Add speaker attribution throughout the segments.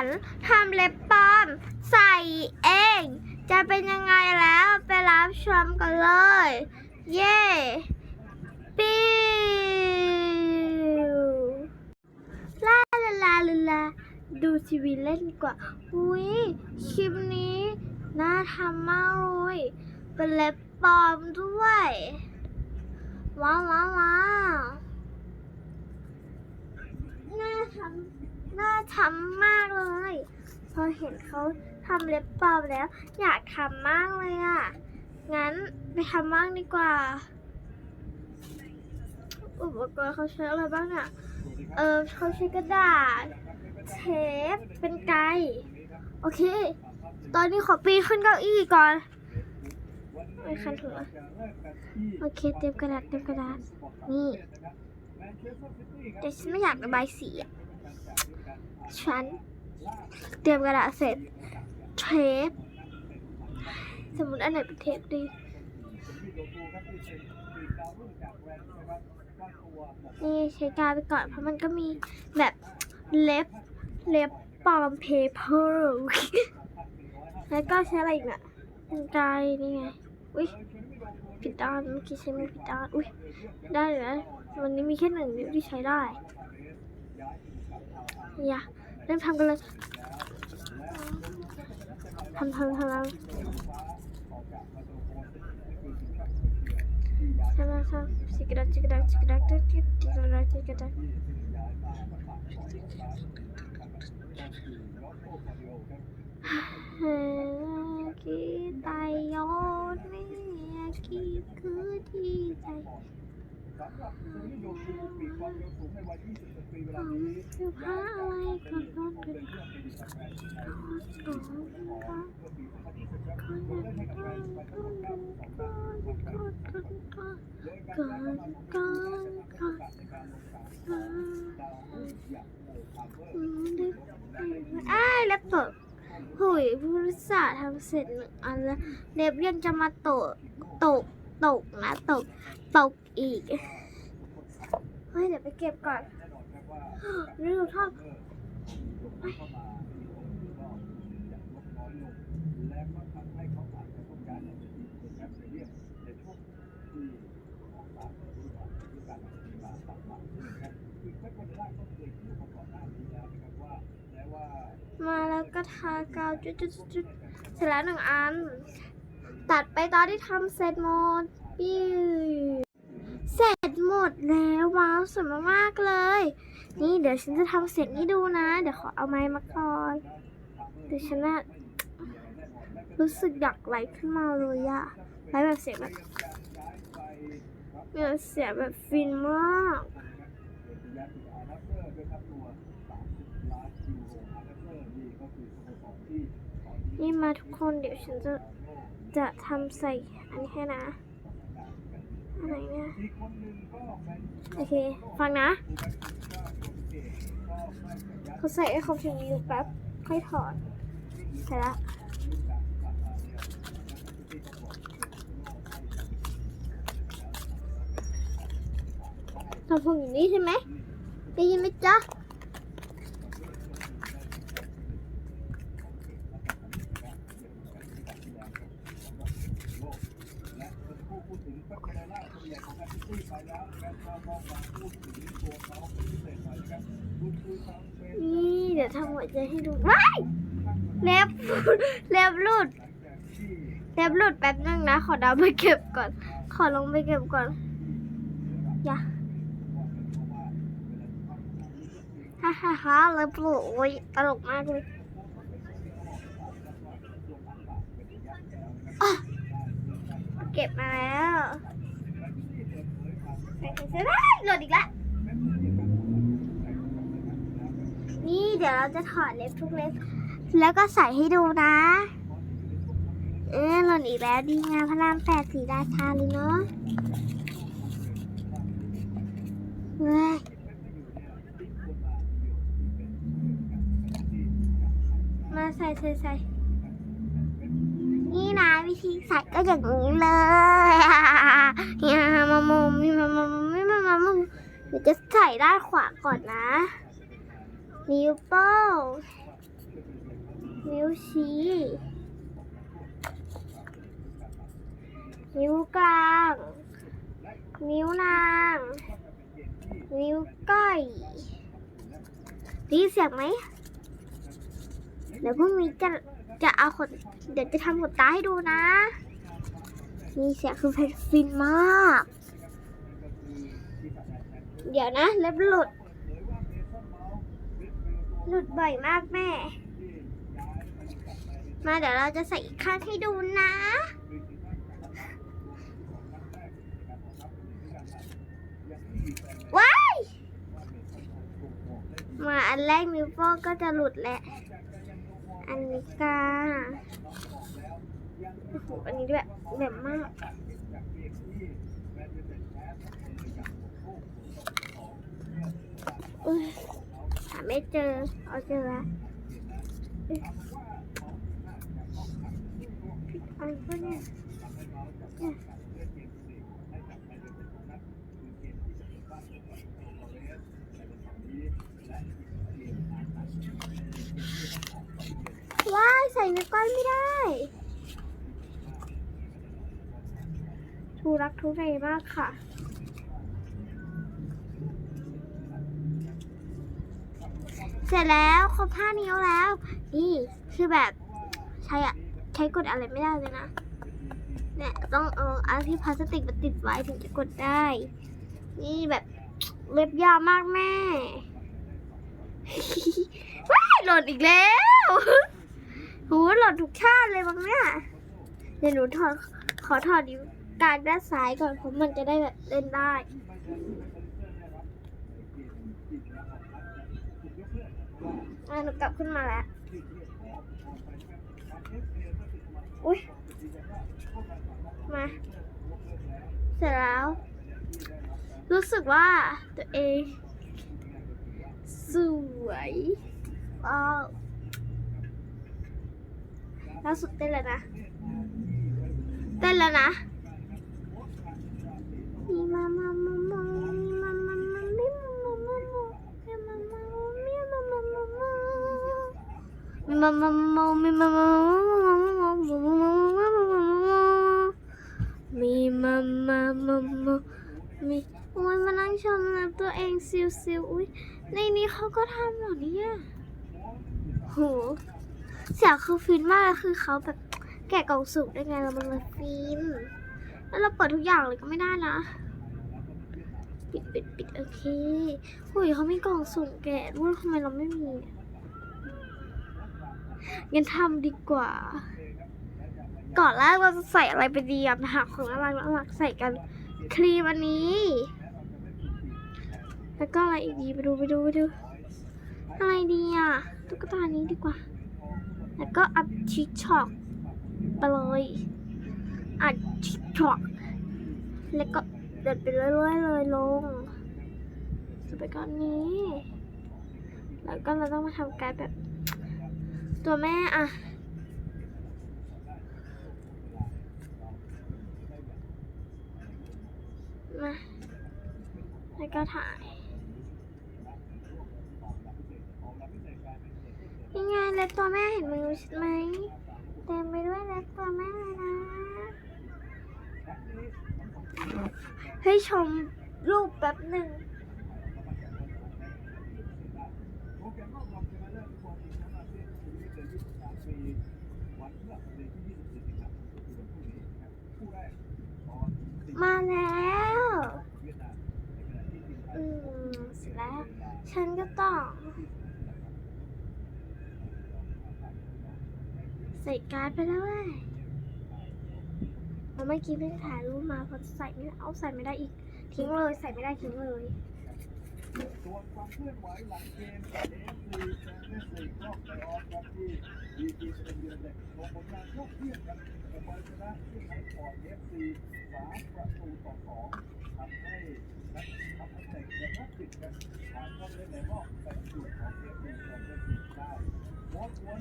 Speaker 1: ฉันทำเล็บปลอมใส่เอง จะเป็นยังไงแล้วไปรับชมกันเลย เย้ปิ้วลาลาลาลาลาดูทีวีเล่นกว่า อุ้ยคลิปนี้น่าทำมากเลยเป็นเล็บปลอมด้วย ว้าวว้าวว้าวน่าทำ น่าทำมากเลย พอเห็นเขาทำเล็บปลอมแล้ว อยากทำมากเลยอะ งั้นไปทำบ้างดีกว่า อุปกรณ์เขาใช้อะไรบ้างอะ เออเขาใช้กระดาษ เทป เป็นไกโอเค ตอนนี้ขอปีนขึ้นเก้าอี้ก่อนไม่คันหัวโอเค เตรียมกระดาษเตรียมกระดาษ นี่ แต่ฉันไม่อยากระบายสีอะ ฉัน เตรียมกระดาษเสร็จ เทป สมมติอันไหนเป็นเทปดีนี่ใช้กาวไปก่อนเพราะมันก็มีแบบเล็บเล็บปลอมเพเปอร์แล้วก็ใช้อะไรอีกน่ะเป็นไกนี่ไง อุ้ยผิดด้านเมื่อกี้ใช้ไม่ผิดด้าน อุ้ยได้เลยนะวันนี้มีแค่หนึ่งนิ้วที่ใช้ได้ อย่าเริ่มทำกันเลยทำทำทำทำทำทำทำจิกดักจิกดักจิกดักจิกดักจิกดักจิกดักเฮ้ยคิดตายอดเนี่ยคิดคือที่ คือพระอะไรกับรถเป็นอ้ายเล็บตกหุยผู้รักษาทำเสร็จหนึ่งอันแล้วเล็บยังจะมาตกตก ตกนะตกตกอีก เฮ้ย เดี๋ยวไปเก็บก่อนนี่หนูชอบมาแล้วก็ทากาวจุดจุดจุดเสร็จแล้วหนึ่งอัน ตัดไปตอนที่ทำเสร็จหมดปิ้วเสร็จหมดแล้วว้าวสวยมากๆเลย นี่เดี๋ยวฉันจะทำเสร็จให้ดูนะ เดี๋ยวขอเอาไม้มาก่อนเดี๋ยวฉันน่ะรู้สึกอยากไหลขึ้นมาเลยอะไหลแบบเสียงแบบแบบเสียงแบบฟินมากนี่มาทุกคนเดี๋ยวฉันจะ จะทำใส่อันนี้ให้นะอะไรเนี่ยโอเค ฟังนะเขาใส่ให้ครบถึงนิ้วแป๊บ ค่อยถอดใส่ละทำพวกอย่างนี้ใช่ไหมได้ยินไหมจ๊ะ นี่เดี๋ยวทำหัวใจให้ดูว้ายเล็บเล็บหลุดเล็บหลุดแป๊บนึงนะ ขอดาวไปเก็บก่อน ขอลงไปเก็บก่อนอย่าฮ่าฮ่าฮ่าเล็บหลุดโอ้ยตลกมากเลยเก็บมาแล้วใส่ใส่ใส่ได้หลุดอีกแล้ว นี่ เดี๋ยวเราจะถอดเล็บทุกเล็บ แล้วก็ใส่ให้ดูนะ เออหล่นอีกแล้วดีงามพระรามแปดสีราชาเลยเนาะเว้ยมาใส่ใส่ใส่นี่นะวิธีใส่ก็อย่างนี้เลยอย่ามามุมมีมามุมมีมามามุมเดี๋ยวจะใส่ด้านขวาก่อนนะ นิ้วโป้งนิ้วชี้ นิ้วกลาง นิ้วนาง นิ้วก้อยด้ยินเสียงไหม เดี๋ยวพรุ่งนี้จะจะเอาขนเดี๋ยวจะทำขนตาให้ดูนะมีเสียงคือเพชรฟินมาก เดี๋ยวนะเล็บหลุด หลุดบ่อยมากแม่ มาเดี๋ยวเราจะใส่อีกข้างให้ดูนะ ว้าย มาอันแรกนิ้วโป้ก็จะหลุดแหละ อันนี้กาโอ้โหอันนี้แบบแบบมากอุ๊ย หาไม่เจอเอาเจอแล้วอุ๊ยอันกเนี้ยเนี่ยว้ายใส่ในก้อนไม่ได้ทูรักทุเรมากค่ะ เสร็จแล้วครบห้านิ้วแล้ว นี่คือแบบใช้อะใช้กดอะไรไม่ได้เลยนะเนี่ยต้องเอาอันที่พลาสติกมาติดไว้ถึงจะกดได้ นี่แบบเล็บยาวมากแม่ว้าหล่นอีกแล้วหูหล่นทุกชาติเลยบางเนี่ยเดี๋ยวหนูถอดขอถอดนิ้วกลางด้านซ้ายก่อนเพราะมันจะได้แบบเล่นได้ อะ หนูกลับขึ้นมาแล้ว อุ้ยมา เสร็จแล้ว รู้สึกว่าตัวเอง สวยว้าวล่าสุดเต้นแล้วนะ เต้นแล้วนะมีมามามามามีมามามามีมามามามามีมามามีมามามามา มีมามามามีมามามีมามามามามีโอ้ยมานั่งชมนะตัวเองซิวซิวอุ้ยในนี้เขาก็ทำเหรอเนี่ยโหเสียคือฟินมากคือเขาแบบแกะกล่องสุ่มได้ไงแล้วมันเลยฟินแล้วเราเปิดทุกอย่างเลยก็ไม่ได้นะ ปิดปิดปิดโอเคหุยเขามีกล่องสุ่มแกะด้วยทำไมเราไม่มี งั้นทำดีกว่า ก่อนแรกเราจะใส่อะไรไปดีอะหาของน่ารักน่ารักใส่กันครีมอันนี้ แล้วก็อะไรอีกดีไปดูไปดูไปดู อะไรดีอะตุ๊กตานี้ดีกว่า แล้วก็อัพชิชช็อกไปเลยอัดชิชช็อกแล้วก็เดินไปเรื่อยๆเลยลงสไปก้อนนี้ แล้วก็เราต้องมาทำการแบบ ตัวแม่อะมาแล้วก็ถ่าย ยังไงเล็บตัวแม่เห็นมือไหมเต็มไปด้วยเล็บตัวแม่เลยนะ ให้ชมรูปแป๊บหนึ่ง มาแล้วอืมเสร็จแล้ว ฉันก็ต้อง ใส่การ์ดไปแล้วเว้ยเมื่อกี้เพิ่งถ่ายรูปมาพอใส่ไม่เอาใส่ไม่ได้อีก ทิ้งเลยใส่ไม่ได้ทิ้งเลย
Speaker 2: ส่วนความเคลื่อนไหวหลังเกมเอฟซีแชมเปี้ยนส์ลีกรอบเพลย์ออฟครับที่ดีจีเป็นเยือนเด็กโชว์ผลงานยอดเยี่ยมครับกับชัยชนะที่ไอคอนเอฟซีสามประตูต่อสองทำให้นักทำให้เตะและนักติดกันผ่านเข้าไปในรอบแบ่งกลุ่มของเอฟซีแชมเปี้ยนส์ลีกได้วอตวน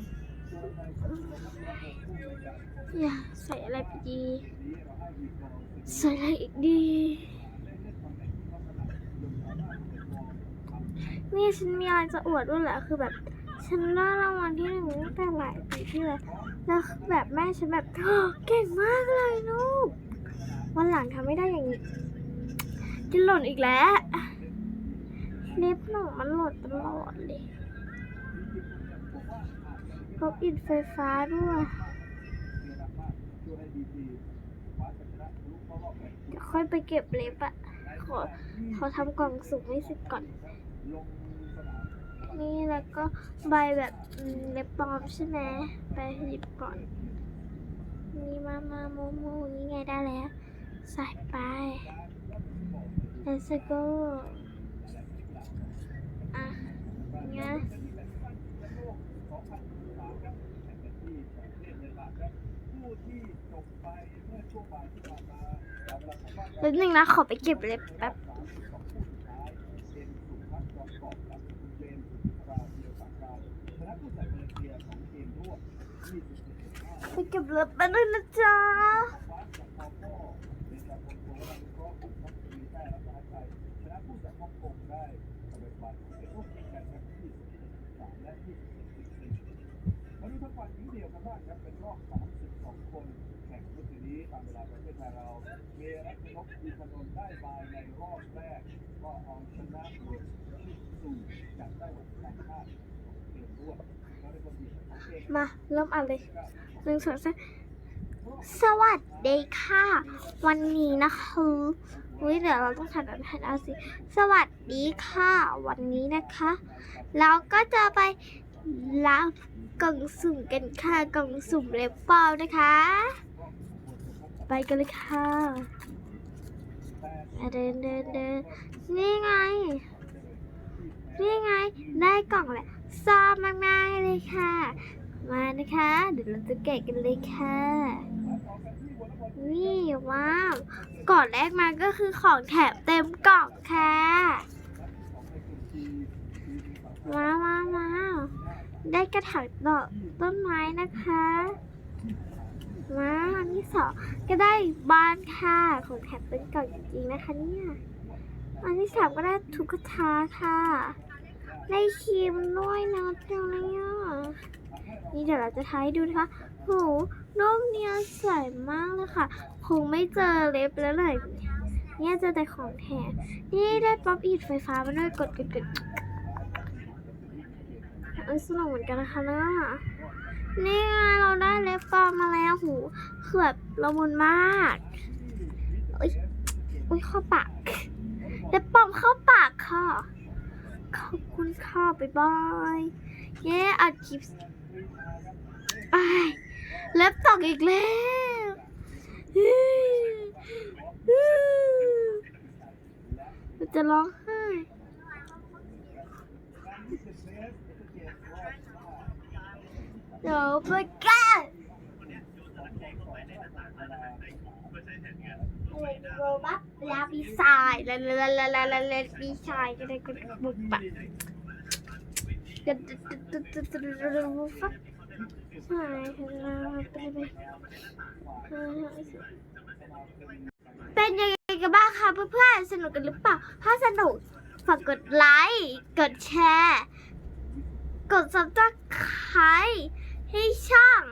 Speaker 2: ตัวในสัปดาห์ที่แล้วผู้ในการ
Speaker 1: อย่าใส่อะไรไปดี
Speaker 2: ใส่
Speaker 1: อะไรอีกดี นี่ฉันมีอะไรจะอวดด้วยแหละคือแบบ ฉันได้รางวัลที่หนึ่งตั้งแต่หลายปีที่แล้วแล้วแบบแม่ฉันแบบเก่งมากเลยลูกวันหลังทำไม่ได้อย่างนี้จะหล่นอีกแล้วเล็บหนูมันหล่นตลอดเลยพบอินไฟฟ้าด้วยเดี๋ยวค่อยไปเก็บเล็บอะขอขอทำกล่องสุ่มให้เสร็จก่อน นี่แล้วก็ใบแบบอืมเล็บปลอมใช่ไหมไปหยิบก่อน นี่มามาโมโมนี่ไงได้แล้ว ใส่ไป let's go อะงั้นแล้วหนึ่งนะขอไปเก็บเล็บแป๊บ ไปเก็บเล็บแป๊บนึงนะจ๊ะ
Speaker 2: วันนี้ทั้งวันนี้เดียวกันบ้างครับเป็นรอบ 32 คนแข่งเมื่อคืนนี้ตามเวลาประเทศไทยเราเมรัชนกดีพนนท์ได้บายในรอบแรก ก็เอาชนะโดยที่สู่จากไต้หวันต่างชาติของเกมร่วมแล้วในคนดีของเกม
Speaker 1: มาเริ่มอ่านเลย หนึ่งสองสามสวัสดีค่ะ วันนี้นะคะอุ้ยเดี๋ยวเราต้องถ่ายแบบถ่ายเอาสิ สวัสดีค่ะ วันนี้นะคะ เราก็จะไปรับกล่องสุ่มกันค่ะกล่องสุ่มเล็บเปล่านะคะ ไปกันเลยค่ะเดินเดินเดินนี่ไง นี่ไง ได้กล่องแหละซอมมากๆเลยค่ะ คะ เดี๋ยวเราจะแกะกันเลยค่ะนี่ว้าวก่อนแรกมาก็คือของแถมเต็มกล่องค่ะว้าวว้าววาวได้กระถางดอกต้นไม้นะคะว้าวอันที่สองก็ได้บ้านค่ะของแถมเป็นกล่องจริงๆนะคะเนี่ยอันที่สามก็ได้ทุกทาค่ะ ได้ครีมด้วยนะจ้าเนี่ย นี่เดี๋ยวเราจะทายดูนะคะโหรูปเนี้ยสวยมากเลยค่ะ คงไม่เจอเล็บแล้วเลยเนี่ยเจอแต่ของแถมนี่ได้ป๊อปอีดไฟฟ้ามาด้วยกดกดกดเออสนุกเหมือนกันนะคะเนี่ยนี่ไงเราได้เล็บปลอมมาแล้วหูคือแบบละมุนมากอุ้ยอุ้ยเข้าปากเล็บปลอมเข้าปากค่ะขอบคุณค่ะบ๊ายบายเย้อัดคลิป เล็บตกอีกแล้วมันจะร้องไห้เดี๋ยวไปกันโรบัสลาปีศาจลาลาลาลาลาลาปีศาจก็ได้ก็บุกปะ ฟักใช่เราไปไปเป็นยังไงกันบ้างคะเพื่อนๆ สนุกกันหรือเปล่า ถ้าสนุก ฝากกดไลค์ กดแชร์ กด subscribe ให้ช่อง